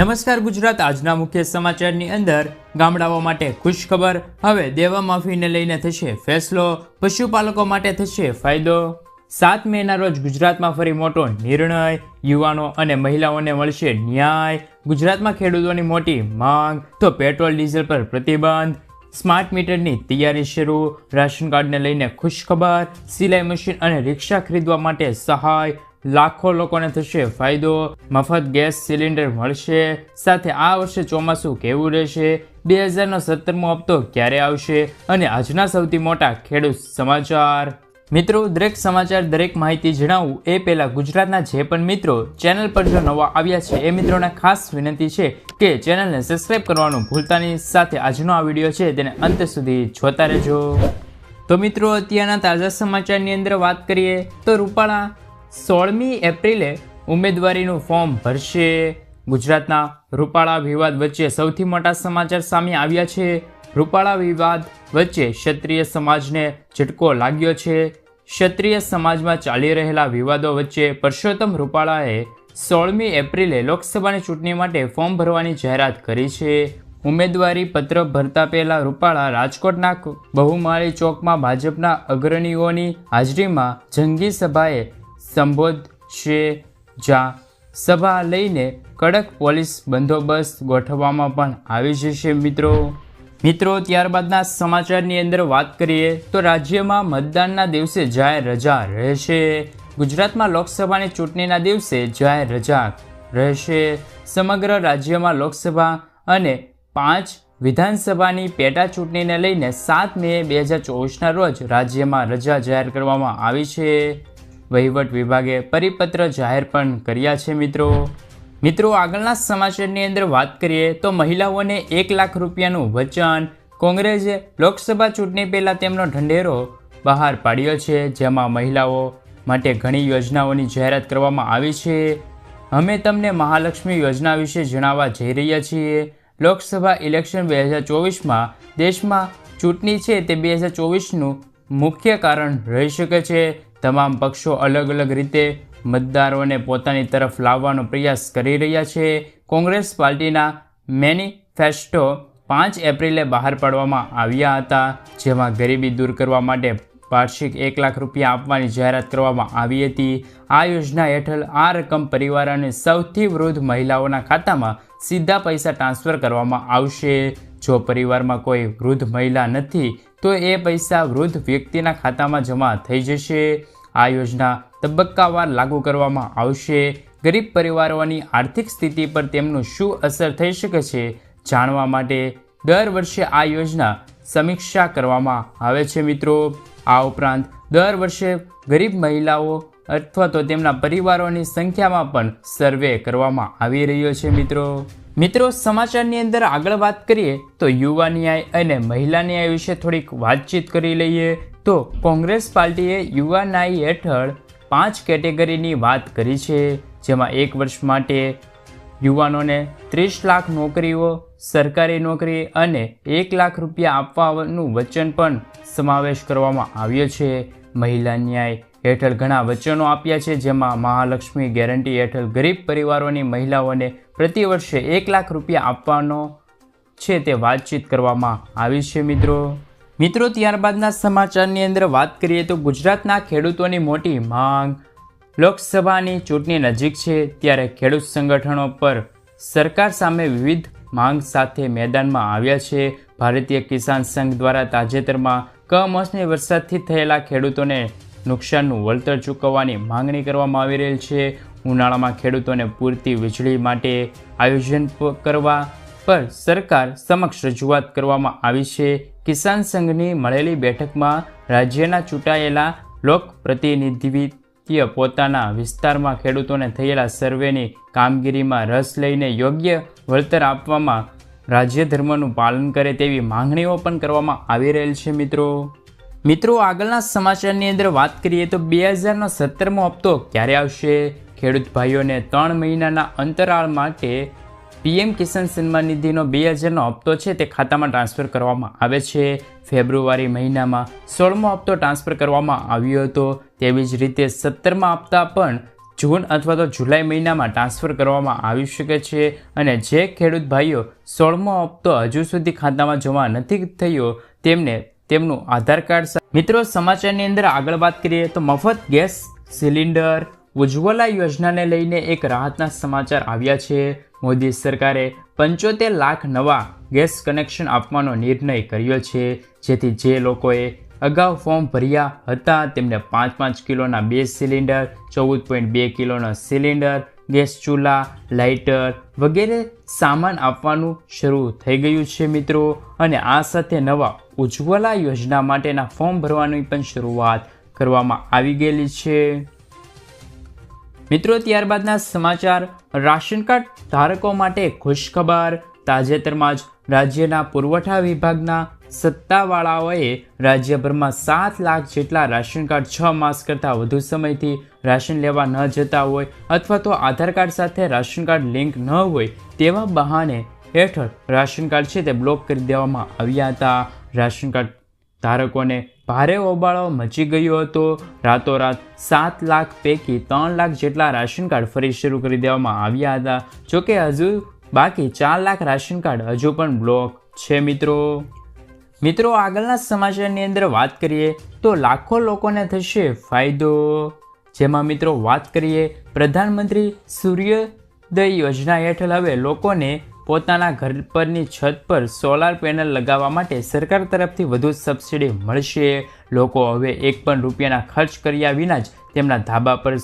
નમસ્કાર ગુજરાત, આજના મુખ્ય સમાચારની અંદર ગામડાઓ માટે ખુશખબર હવે દેવા માફીને લઈને થશે ફેસલો, પશુપાલકો માટે થશે ફાયદો. સાત મેના રોજ ગુજરાતમાં ફરી મોટો નિર્ણય, યુવાનો અને મહિલાઓને મળશે ન્યાય. ગુજરાતમાં ખેડૂતોની મોટી માંગ, તો પેટ્રોલ, ડીઝલ પર પ્રતિબંધ. સ્માર્ટ મીટરની તૈયારી શરૂ, રાશન કાર્ડને લઈને ખુશખબર સિલાઈ મશીન અને રિક્ષા ખરીદવા માટે સહાય. લાખો લોકોને થશે ફાયદો, મફત ગેસ સિલિન્ડર મળશે, સાથે આ વર્ષે ચોમાસું કેવું રહેશે? બે હજારનો સત્તરમો હપ્તો ક્યારે આવશે? અને આજના સૌથી મોટા ખેડૂત સમાચાર? મિત્રો, દરેક સમાચાર, દરેક માહિતી જણાવું એ પહેલાં ગુજરાતના જે પણ મિત્રો ચેનલ પર જો નવા આવ્યા છે, એ મિત્રોને ખાસ વિનંતી છે કે ચેનલને સબસ્ક્રાઇબ કરવાનું ભૂલતા નહીં. સાથે આજનો આ વીડિયો છે, તેને અંત સુધી જોતા રહેજો. તો મિત્રો, અત્યારના તાજા સમાચારની અંદર વાત કરીએ તો રૂપાળા સોળમી એપ્રિલે ઉમેદવારીનું ફોર્મ ભરશે. ગુજરાતના રૂપાળા વિવાદ વચ્ચે સૌથી મોટા સમાચાર સામે આવ્યા છે. રૂપાળા વિવાદ વચ્ચે ક્ષત્રિય સમાજને ઝટકો લાગ્યો છે. ક્ષત્રિય સમાજમાં ચાલી રહેલા વિવાદો વચ્ચે પરસોત્તમ રૂપાળાએ સોળમી એપ્રિલે લોકસભાની ચૂંટણી માટે ફોર્મ ભરવાની જાહેરાત કરી છે. ઉમેદવારી પત્ર ભરતા પહેલાં રૂપાળા રાજકોટના બહુમાળી ચોકમાં ભાજપના અગ્રણીઓની હાજરીમાં જંગી સભાએ સંબોધશે જ્યાં સભા લઈને કડક પોલીસ બંદોબસ્ત ગોઠવવામાં પણ આવી જશે મિત્રો. મિત્રો, ત્યારબાદના સમાચારની અંદર વાત કરીએ તો રાજ્યમાં મતદાનના દિવસે જાહેર રજા રહેશે. ગુજરાતમાં લોકસભાની ચૂંટણીના દિવસે જાહેર રજા રહેશે. સમગ્ર રાજ્યમાં લોકસભા અને પાંચ વિધાનસભાની પેટા ચૂંટણીને લઈને સાત મે બે હજાર ચોવીસના રોજ રાજ્યમાં રજા જાહેર કરવામાં આવી છે. વહીવટ વિભાગે પરિપત્ર જાહેર પણ કર્યા છે મિત્રો. મિત્રો, આગળના સમાચારની અંદર વાત કરીએ તો મહિલાઓને એક લાખ રૂપિયાનું વચન કોંગ્રેસે લોકસભા ચૂંટણી પહેલાં તેમનો ઢંઢેરો બહાર પાડ્યો છે, જેમાં મહિલાઓ માટે ઘણી યોજનાઓની જાહેરાત કરવામાં આવી છે. અમે તમને મહાલક્ષ્મી યોજના વિશે જણાવવા જઈ રહ્યા છીએ. લોકસભા ઇલેક્શન બે હજાર ચોવીસમાં દેશમાં ચૂંટણી છે તે બે હજાર ચોવીસનું મુખ્ય કારણ રહી શકે છે. તમામ પક્ષો અલગ અલગ રીતે મતદારોને પોતાની તરફ લાવવાનો પ્રયાસ કરી રહ્યા છે. કોંગ્રેસ પાર્ટીના મેનિફેસ્ટો પાંચ એપ્રિલે બહાર પાડવામાં આવ્યા હતા, જેમાં ગરીબી દૂર કરવા માટે વાર્ષિક એક લાખ રૂપિયા આપવાની જાહેરાત કરવામાં આવી હતી. આ યોજના હેઠળ આ રકમ પરિવાર અને સૌથી વૃદ્ધ મહિલાઓના ખાતામાં સીધા પૈસા ટ્રાન્સફર કરવામાં આવશે. જો પરિવારમાં કોઈ વૃદ્ધ મહિલા નથી, તો એ પૈસા વૃદ્ધ વ્યક્તિના ખાતામાં જમા થઈ જશે. આ યોજના તબક્કાવાર લાગુ કરવામાં આવશે. ગરીબ પરિવારોની આર્થિક સ્થિતિ પર તેમનું શું અસર થઈ શકે છે, જાણવા માટે દર વર્ષે આ યોજના સમીક્ષા કરવામાં આવે છે મિત્રો. આ ઉપરાંત દર વર્ષે ગરીબ મહિલાઓ અથવા તો તેમના પરિવારોની સંખ્યામાં પણ સર્વે કરવામાં આવી રહ્યો છે મિત્રો. મિત્રો, સમાચારની અંદર આગળ વાત કરીએ તો યુવા ન્યાય અને મહિલા ન્યાય વિશે થોડીક વાતચીત કરી લઈએ. તો કોંગ્રેસ પાર્ટીએ યુવા ન્યાય હેઠળ પાંચ કેટેગરીની વાત કરી છે, જેમાં એક વર્ષ માટે યુવાનોને ત્રીસ લાખ નોકરીઓ, સરકારી નોકરી અને એક લાખ રૂપિયા આપવાનું વચન પણ સમાવેશ કરવામાં આવ્યો છે. મહિલા ન્યાય હેઠળ ઘણા વચનો આપ્યા છે, જેમાં મહાલક્ષ્મી ગેરંટી હેઠળ ગરીબ પરિવારોની મહિલાઓને પ્રતિ વર્ષે એક લાખ રૂપિયા આપવાનો છે તે વાતચીત કરવામાં આવી છે, મિત્રો. મિત્રો, ત્યારબાદના સમાચારની અંદર વાત કરીએ તો ગુજરાતના ખેડૂતોની મોટી માંગ લોકસભાની ચૂંટણી નજીક છે, ત્યારે ખેડૂત સંગઠનો પર સરકાર સામે વિવિધ માંગ સાથે મેદાનમાં આવ્યા છે. ભારતીય કિસાન સંઘ દ્વારા તાજેતરમાં કમોસમી વરસાદથી થયેલા ખેડૂતોને નુકસાનનું વળતર ચૂકવવાની માંગણી કરવામાં આવી રહેલ છે. ઉનાળામાં ખેડૂતોને પૂરતી વીજળી માટે આયોજન કરવા પર સરકાર સમક્ષ રજૂઆત કરવામાં આવી છે. કિસાન સંઘની મળેલી બેઠકમાં રાજ્યના ચૂંટાયેલા લોકપ્રતિનિધિત્વ પોતાના વિસ્તારમાં ખેડૂતોને થયેલા સર્વેની કામગીરીમાં રસ લઈને યોગ્ય વળતર આપવામાં રાજ્ય ધર્મનું પાલન કરે તેવી માંગણીઓ પણ કરવામાં આવી રહેલ છે મિત્રો. મિત્રો, આગળના સમાચારની અંદર વાત કરીએ તો બે હજારનો સત્તરમો હપ્તો ક્યારે આવશે? ખેડૂત ભાઈઓને ત્રણ મહિનાના અંતરાળ માટે પીએમ કિસાન સન્માન નિધિનો બે હજારનો હપ્તો છે તે ખાતામાં ટ્રાન્સફર કરવામાં આવે છે. ફેબ્રુઆરી મહિનામાં સોળમો હપ્તો ટ્રાન્સફર કરવામાં આવ્યો હતો. તેવી જ રીતે સત્તરમા હપ્તા પણ જૂન અથવા તો જુલાઈ મહિનામાં ટ્રાન્સફર કરવામાં આવી શકે છે અને જે ખેડૂત ભાઈઓ સોળમો હપ્તો હજુ સુધી ખાતામાં જમા નથી થયો તેમને તેમનું આધાર કાર્ડ મિત્રો, સમાચારની અંદર આગળ વાત કરીએ તો મફત ગેસ સિલિન્ડર ઉજ્જવલા યોજનાને લઈને એક રાહતના સમાચાર આવ્યા છે. મોદી સરકારે પંચોતેર લાખ નવા ગેસ કનેક્શન આપવાનો નિર્ણય કર્યો છે, જેથી જે લોકોએ અગાઉ ફોર્મ ભર્યા હતા, તેમને પાંચ પાંચ કિલોના બે સિલિન્ડર, ચૌદ પોઈન્ટ બે કિલોના સિલિન્ડર, ગેસ ચૂલા, લાઇટર વગેરે સામાન આપવાનું શરૂ થઈ ગયું છે મિત્રો. અને આ સાથે નવા ઉજ્જવલા યોજના માટેના ફોર્મ ભરવાની પણ શરૂઆત કરવામાં આવી ગયેલી છે. મિત્રો, ત્યારબાદના સમાચાર. રાશન કાર્ડ ધારકો માટે ખુશખબર. તાજેતરમાં જ રાજ્યના પુરવઠા વિભાગના સત્તાવાળાઓએ રાજ્યભરમાં સાત લાખ જેટલા રાશન કાર્ડ છ માસ કરતાં વધુ સમયથી રાશન લેવા ન જતા હોય અથવા તો આધાર કાર્ડ સાથે રાશન કાર્ડ લિંક ન હોય તેવા બહાને હેઠળ રાશન કાર્ડ છે તે બ્લોક કરી દેવામાં આવ્યા હતા. રાશન કાર્ડ ધારકોને ભારે હોબાળો મચી ગયો હતો. રાતોરાત સાત લાખ પૈકી ત્રણ લાખ જેટલા રાશન કાર્ડ ફરી શરૂ કરી દેવામાં આવ્યા હતા. જોકે હજુ બાકી ચાર લાખ રાશન કાર્ડ હજુ પણ બ્લોક છે મિત્રો. મિત્રો, આગળના સમાચારની અંદર વાત કરીએ તો લાખો લોકોને થશે ફાયદો. જેમાં મિત્રો, વાત કરીએ પ્રધાનમંત્રી સૂર્યોદય યોજના હેઠળ હવે લોકોને પોતાના ઘર પરની છત પર સોલાર પેનલ લગાવવા માટે સરકાર તરફથી વધુ સબસિડી મળશે. લોકો હવે એક પણ રૂપિયાના ખર્ચ કર્યા વિના જ તેમના ધાબા પર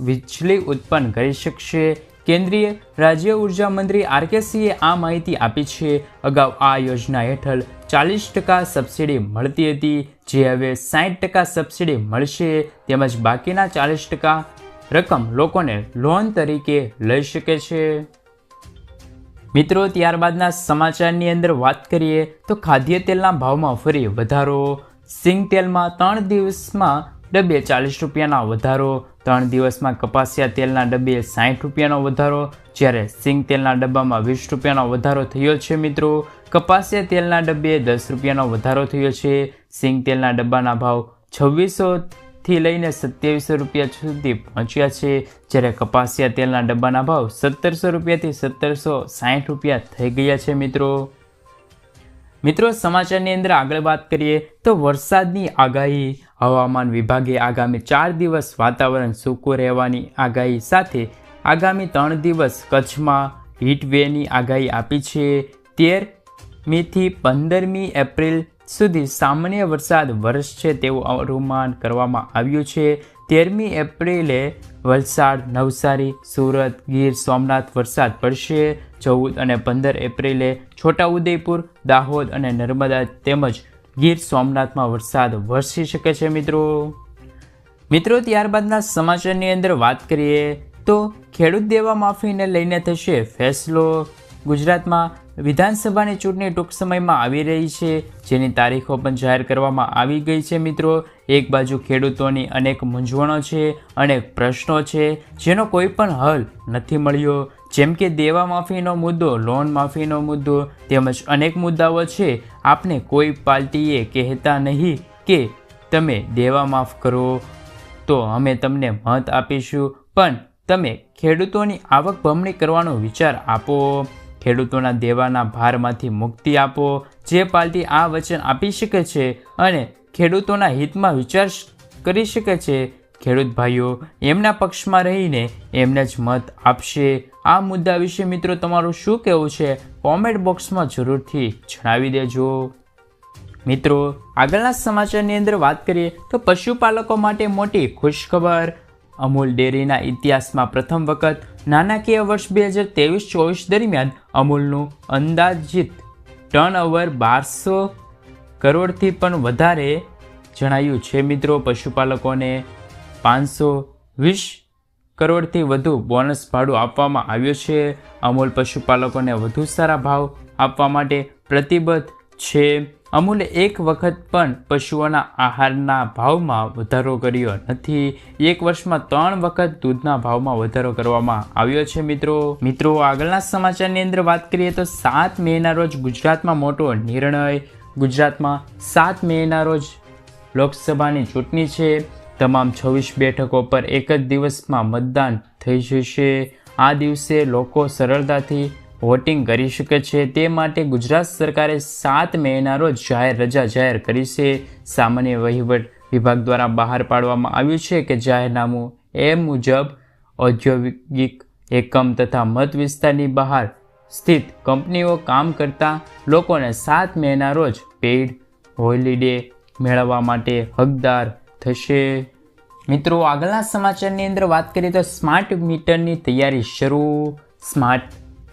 વીજળી ઉત્પન્ન કરી શકશે. કેન્દ્રીય રાજ્ય ઊર્જા મંત્રી આર કે સિંહે આ માહિતી આપી છે. અગાઉ આ યોજના હેઠળ ચાલીસ ટકા સબસિડી મળતી હતી, જે હવે સાઠ ટકા સબસિડી મળશે. તેમજ બાકીના ચાલીસ ટકા રકમ લોકોને લોન તરીકે લઈ શકે છે. મિત્રો, ત્યારબાદના સમાચારની અંદર વાત કરીએ તો ખાદ્ય તેલના ભાવમાં ફરી વધારો. સિંગ તેલમાં ત્રણ દિવસમાં ડબ્બે ચાલીસ રૂપિયાના વધારો, ત્રણ દિવસમાં કપાસિયા તેલના ડબ્બે સાઠ રૂપિયાનો વધારો, જ્યારે સિંગ તેલના ડબ્બામાં વીસ રૂપિયાનો વધારો થયો છે મિત્રો. કપાસિયા તેલના ડબ્બે દસ રૂપિયાનો વધારો થયો છે. સિંગ તેલના ડબ્બાના ભાવ છવ્વીસો થી લઈને સત્યાવીસો રૂપિયા સુધી પહોંચ્યા છે, જ્યારે કપાસિયા તેલના ડબ્બાના ભાવ સત્તરસો રૂપિયાથી સત્તરસો સાઠ રૂપિયા થઈ ગયા છે મિત્રો. મિત્રો, સમાચારની અંદર આગળ વાત કરીએ તો વરસાદની આગાહી હવામાન વિભાગે આગામી ચાર દિવસ વાતાવરણ સૂકું રહેવાની આગાહી સાથે આગામી ત્રણ દિવસ કચ્છમાં હીટવેની આગાહી આપી છે. તેરમીથી પંદરમી એપ્રિલ સુધી સામાન્ય વરસાદ વરસશે તેવું અનુમાન કરવામાં આવ્યું છે. તેરમી એપ્રિલે વલસાડ, નવસારી, સુરત, ગીર, સોમનાથ વરસાદ પડશે. ચૌદ અને પંદર એપ્રિલે છોટાઉદેપુર, દાહોદ અને નર્મદા તેમજ ગીર સોમનાથમાં વરસાદ વરસી શકે છે મિત્રો. મિત્રો, ત્યારબાદના સમાચારની અંદર વાત કરીએ તો ખેડૂત દેવા માફીને લઈને થશે ફેસલો. ગુજરાતમાં વિધાનસભાની ચૂંટણી ટૂંક સમયમાં આવી રહી છે, જેની તારીખો પણ જાહેર કરવામાં આવી ગઈ છે મિત્રો. એક બાજુ ખેડૂતોની અનેક મૂંઝવણો છે, અનેક પ્રશ્નો છે, જેનો કોઈ પણ હલ નથી મળ્યો. જેમ કે દેવા માફીનો મુદ્દો, લોન માફીનો મુદ્દો તેમજ અનેક મુદ્દાઓ છે, આપને કોઈ પાર્ટીએ કહેતા નહીં કે તમે દેવા માફ કરો. તો અમે તમને મત આપીશું, પણ તમે ખેડૂતોની આવક બમણી કરવાનો વિચાર આપો. ખેડૂતોના દેવાના ભારમાંથી મુક્તિ આપો, જે પાર્ટી આ વચન આપી શકે છે અને ખેડૂતોના હિતમાં વિચાર કરી શકે છે. ખેડૂત ભાઈઓ, એમના પક્ષમાં રહીને એમને જ મત આપશે. આ મુદ્દા વિશે મિત્રો તમારું શું કહેવું છે? કોમેન્ટ બોક્સમાં જરૂરથી જણાવી દેજો. મિત્રો, આગળના સમાચારની અંદર વાત કરીએ તો પશુપાલકો માટે મોટી ખુશખબર. અમૂલ ડેરીના ઇતિહાસમાં પ્રથમ વખત નાણાકીય વર્ષ બે હજાર ત્રેવીસ ચોવીસ દરમિયાન અમૂલનું અંદાજિત ટર્ન ઓવર બારસો કરોડથી પણ વધારે જણાયું છે મિત્રો પશુપાલકોને. પાંચસો વીસ કરોડથી વધુ બોનસ ભાડું આપવામાં આવ્યું છે. અમૂલ પશુપાલકોને વધુ સારા ભાવ આપવા માટે પ્રતિબદ્ધ છે. અમૂલે એક વખત પણ પશુઓના આહારના ભાવમાં વધારો કર્યો નથી. એક વર્ષમાં ત્રણ વખત દૂધના ભાવમાં વધારો કરવામાં આવ્યો છે, મિત્રો. મિત્રો, આગળના સમાચારની અંદર વાત કરીએ તો સાત મેના રોજ ગુજરાતમાં મોટો નિર્ણય. ગુજરાતમાં સાત મેના રોજ લોકસભાની ચૂંટણી છે. તમામ છવ્વીસ બેઠકો પર એક જ દિવસમાં મતદાન થઈ જશે. આ દિવસે લોકો સરળતાથી વોટિંગ કરી શકે છે. તે માટે ગુજરાત સરકારે સાત મેના રોજ જાહેર રજા જાહેર કરી છે. સામાન્ય વહીવટ વિભાગ દ્વારા બહાર પાડવામાં આવ્યું છે કે જાહેરનામું એ મુજબ ઔદ્યોગિક એકમ તથા મત વિસ્તારની બહાર સ્થિત કંપનીઓ કામ કરતા લોકોને સાત મેના રોજ પેઇડ હોલિડે મેળવવા માટે હકદાર થશે. મિત્રો, આગળના સમાચારની અંદર વાત કરીએ તો સ્માર્ટ મીટરની તૈયારી શરૂ. સ્માર્ટ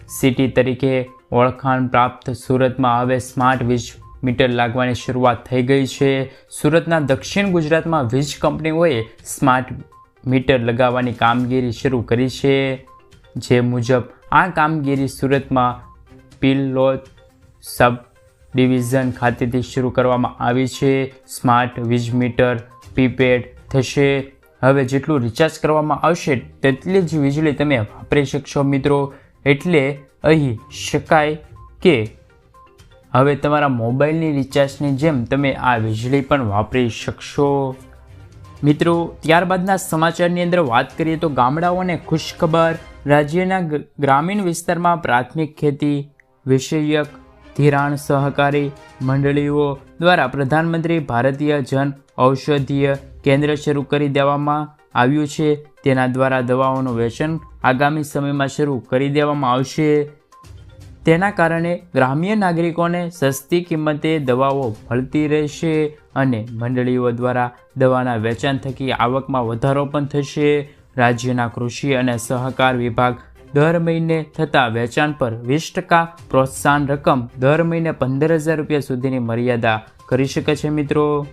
સિટી તરીકે ઓળખાણ પ્રાપ્ત સુરતમાં હવે સ્માર્ટ વીજ મીટર લાગવાની શરૂઆત થઈ ગઈ છે. સુરતના દક્ષિણ ગુજરાતમાં વીજ કંપનીઓએ સ્માર્ટ મીટર લગાવવાની કામગીરી શરૂ કરી છે. જે મુજબ, આ કામગીરી સુરતમાં પિલોટ સબ ડિવિઝન ખાતેથી શરૂ કરવામાં આવી છે. સ્માર્ટ વીજ મીટર પ્રીપેડ થશે. હવે જેટલું રિચાર્જ કરવામાં આવશે તેટલી જ વીજળી તમે વાપરી શકશો મિત્રો. એટલે અહીં શકાય કે હવે તમારા મોબાઈલની રિચાર્જની જેમ તમે આ વીજળી પણ વાપરી શકશો. મિત્રો, ત્યારબાદના સમાચારની અંદર વાત કરીએ તો ગામડાઓને ખુશખબર. રાજ્યના ગ્રામીણ વિસ્તારમાં પ્રાથમિક ખેતી, વિષયક, ધિરાણ સહકારી મંડળીઓ દ્વારા પ્રધાનમંત્રી ભારતીય જન ઔષધીય કેન્દ્ર શરૂ કરી દેવામાં આવ્યું છે. તેના દ્વારા દવાઓનું વેચાણ આગામી સમયમાં શરૂ કરી દેવામાં આવશે. તેના કારણે ગ્રામ્ય નાગરિકોને સસ્તી કિંમતે દવાઓ મળતી રહેશે અને મંડળીઓ દ્વારા દવાના વેચાણ થકી આવકમાં વધારો પણ થશે. રાજ્યના કૃષિ અને સહકાર વિભાગ દર મહિને થતા વેચાણ પર વીસ ટકા પ્રોત્સાહન રકમ દર મહિને પંદર હજાર રૂપિયા સુધીની મર્યાદા કરી શકે છે મિત્રો.